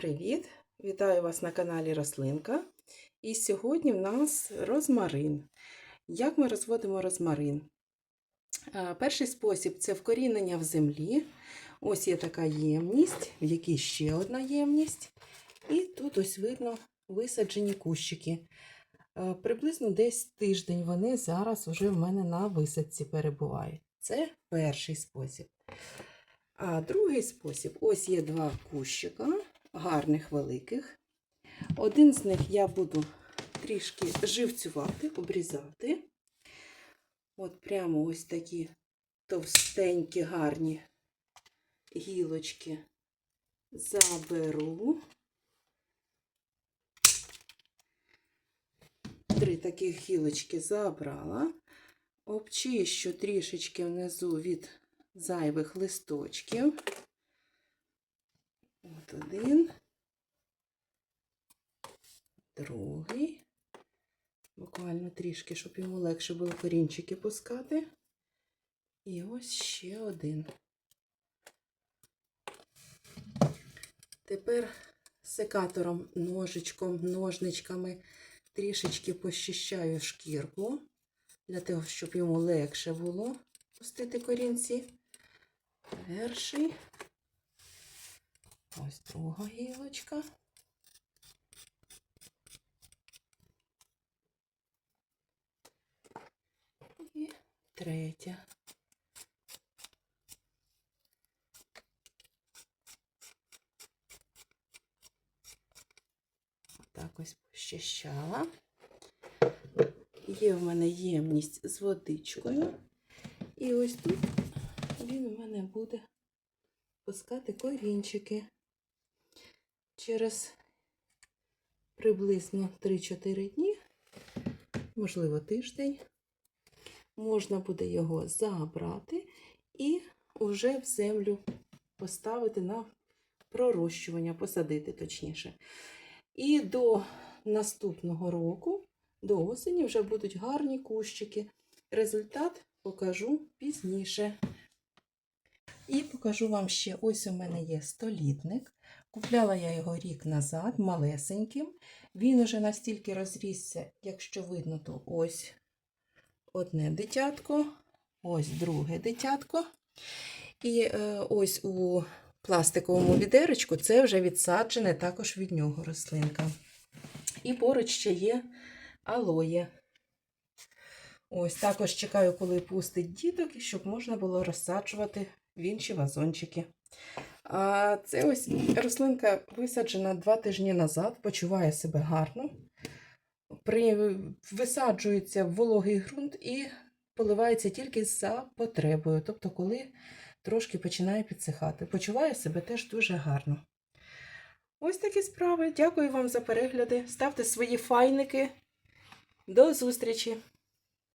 Привіт! Вітаю вас на каналі Рослинка. І сьогодні в нас розмарин. Як ми розводимо розмарин? Перший спосіб це вкорінення в землі. Ось є така ємність, в якій ще одна ємність. І тут ось видно висаджені кущики. Приблизно десь тиждень вони зараз вже в мене на висадці перебувають. Це перший спосіб. А другий спосіб ось є два кущика гарних великих. Один з них я буду трішки живцювати, обрізати. От прямо ось такі товстенькі, гарні гілочки заберу. Три таких гілочки забрала. Обчищу трішечки внизу від зайвих листочків. От один, другий. Буквально трішки, щоб йому легше було корінчики пускати. І ось ще один. Тепер секатором, ножичком, ножничками трішечки пощищаю шкірку, для того, щоб йому легше було пустити корінці. Перший. Ось друга гілочка. І третя. Так ось пощищала. Є в мене ємність з водичкою. І ось тут він у мене буде пускати корінчики. Через приблизно 3-4 дні, можливо, тиждень, можна буде його забрати і вже в землю поставити на пророщування, посадити точніше. І до наступного року, до осені, вже будуть гарні кущики. Результат покажу пізніше. І покажу вам ще: ось у мене є столітник. Купляла я його рік назад, малесеньким. Він уже настільки розрісся, якщо видно, то ось одне дитятко, ось друге дитятко. І е, ось у пластиковому відеречку це вже відсаджене також від нього рослинка. І поруч ще є алоє. Ось також чекаю, коли пустить діток, щоб можна було розсаджувати в інші вазончики. Це ось рослинка висаджена два тижні назад, почуває себе гарно. При... Висаджується в вологий ґрунт і поливається тільки за потребою, тобто, коли трошки починає підсихати. Почуває себе теж дуже гарно. Ось такі справи. Дякую вам за перегляди. Ставте свої файники. До зустрічі!